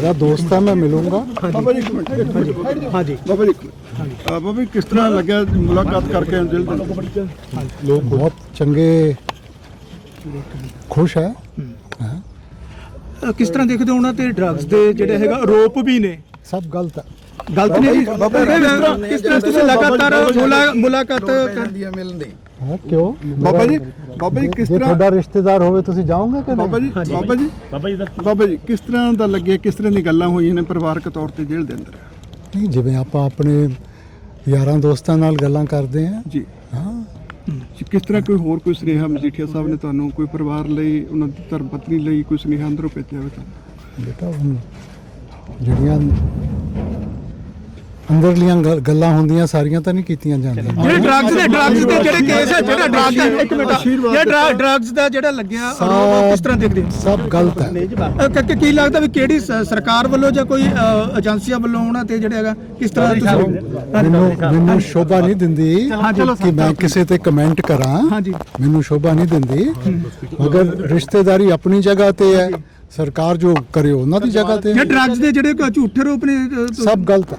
ਮੇਰਾ ਦੋਸਤ ਹੈ ਮੈਂ ਮਿਲੂੰਗਾ। ਕਿਸ ਤਰ੍ਹਾਂ ਲੱਗਿਆ ਮੁਲਾਕਾਤ ਕਰਕੇ ਦਿਲ ਲੋਕ ਬਹੁਤ ਚੰਗੇ ਖੁਸ਼ ਹੈ। ਕਿਸ ਤਰ੍ਹਾਂ ਦੇਖਦੇ ਹੋ ਉਹਨਾਂ ਤੇ ਡਰੱਗਸ ਦੇ ਜਿਹੜੇ ਹੈਗਾ ਆਰੋਪ ਵੀ ਨੇ? ਸਭ ਗਲਤ ਹੈ। ਗਲਤ ਨਹੀਂ ਜੀ ਕਿਸ ਤਰ੍ਹਾਂ ਤੁਸੀਂ ਲਗਾਤਾਰ ਮੁਲਾਕਾਤ ਕਰਦੀ ਹੈ ਮਿਲਣ ਦੀ ਹਾਂ ਕਿਉਂ ਬਾਬਾ ਜੀ ਬਾਬਾ ਜੀ ਕਿਸ ਤਰ੍ਹਾਂ ਤੁਹਾਡਾ ਰਿਸ਼ਤੇਦਾਰ ਹੋਵੇ ਤੁਸੀਂ ਜਾਓਗੇ ਕਿ ਬਾਬਾ ਜੀ ਬਾਬਾ ਜੀ ਬਾਬਾ ਜੀ ਕਿਸ ਤਰ੍ਹਾਂ ਦਾ ਲੱਗਿਆ ਕਿਸ ਤਰ੍ਹਾਂ ਦੀ ਗੱਲਾਂ ਹੋਈਆਂ ਨੇ ਪਰਿਵਾਰਕ ਤੌਰ ਤੇ ਜੇਲ੍ਹ ਦੇ ਅੰਦਰ ਨਹੀਂ ਜਿਵੇਂ ਆਪਾਂ ਆਪਣੇ ਯਾਰਾਂ ਦੋਸਤਾਂ ਨਾਲ ਗੱਲਾਂ ਕਰਦੇ ਆ ਜੀ ਹਾਂ ਕਿਸ ਤਰ੍ਹਾਂ ਕੋਈ ਹੋਰ ਕੋਈ ਸੁਨੇਹਾ ਮਜੀਠੀਆ ਸਾਹਿਬ ਨੇ ਤੁਹਾਨੂੰ ਕੋਈ ਪਰਿਵਾਰ ਲਈ ਉਹਨਾਂ ਦੀ ਧਰਮ ਪਤਨੀ ਲਈ ਕੋਈ ਸੁਨੇਹਾ ਅੰਦਰੋਂ ਭੇਜਿਆ ਹੋਵੇ ਤਾਂ ਬੇਟਾ ਜਿਹੜੀਆਂ ਅੰਦਰਲੀਆਂ ਗੱਲ- ਗੱਲਾਂ ਹੁੰਦੀਆਂ ਸਾਰੀਆਂ ਤਾਂ ਨਹੀਂ ਕੀਤੀਆਂ ਜਾਂਦੀਆਂ। ਜਿਹੜੇ ਡਰੱਗਸ ਦੇ ਡਰੱਗਸ ਦੇ ਜਿਹੜੇ ਕੇਸ ਹੈ ਜਿਹੜਾ ਡਰੱਗ ਦਾ ਇੱਕ ਮਿੰਟ ਜਿਹੜਾ ਡਰੱਗਸ ਦਾ ਜਿਹੜਾ ਲੱਗਿਆ ਆਰੋਪ ਕਿਸ ਤਰ੍ਹਾਂ ਦੇਖਦੇ ਹੋ? ਸਭ ਗਲਤ ਹੈ। ਅ, ਕ- ਲੱਗਦਾ ਵੀ ਕਿਹੜੀ ਸ- ਸਰਕਾਰ ਵੱਲੋਂ ਜਾਂ ਕੋਈ ਅ, ਏਜੰਸੀਆਂ ਵੱਲੋਂ ਉਹਨਾਂ ਤੇ ਜਿਹੜਾ ਹੈਗਾ ਕਿਸ ਤਰ੍ਹਾਂ ਦਾ ਤੁਸੀਂ ਮੈਨੂੰ ਮੈਨੂੰ ਸ਼ੋਭਾ ਨਹੀਂ ਦਿੰਦੀ ਕਿ ਮੈਂ ਕਿਸੇ ਤੇ ਕਮੈਂਟ ਕਰਾਂ। ਹਾਂਜੀ। ਮੈਨੂੰ ਸ਼ੋਭਾ ਨਹੀਂ ਦਿੰਦੀ। ਮਗਰ ਰਿਸ਼ਤੇਦਾਰੀ ਆਪਣੀ ਜਗ੍ਹਾ ਤੇ ਹੈ। ਸਰਕਾਰ ਜੋ ਕਰੇ ਉਹਨਾਂ ਦੀ ਜਗ੍ਹਾ ਤੇ ਜੇ ਹੈ। ਡਰੱਗਸ ਦੇ ਜਿਹੜੇ ਕੋਈ ਝੂਠੇ ਰੂਪ ਨੇ ਅ, ਸਭ ਗਲਤ ਹੈ।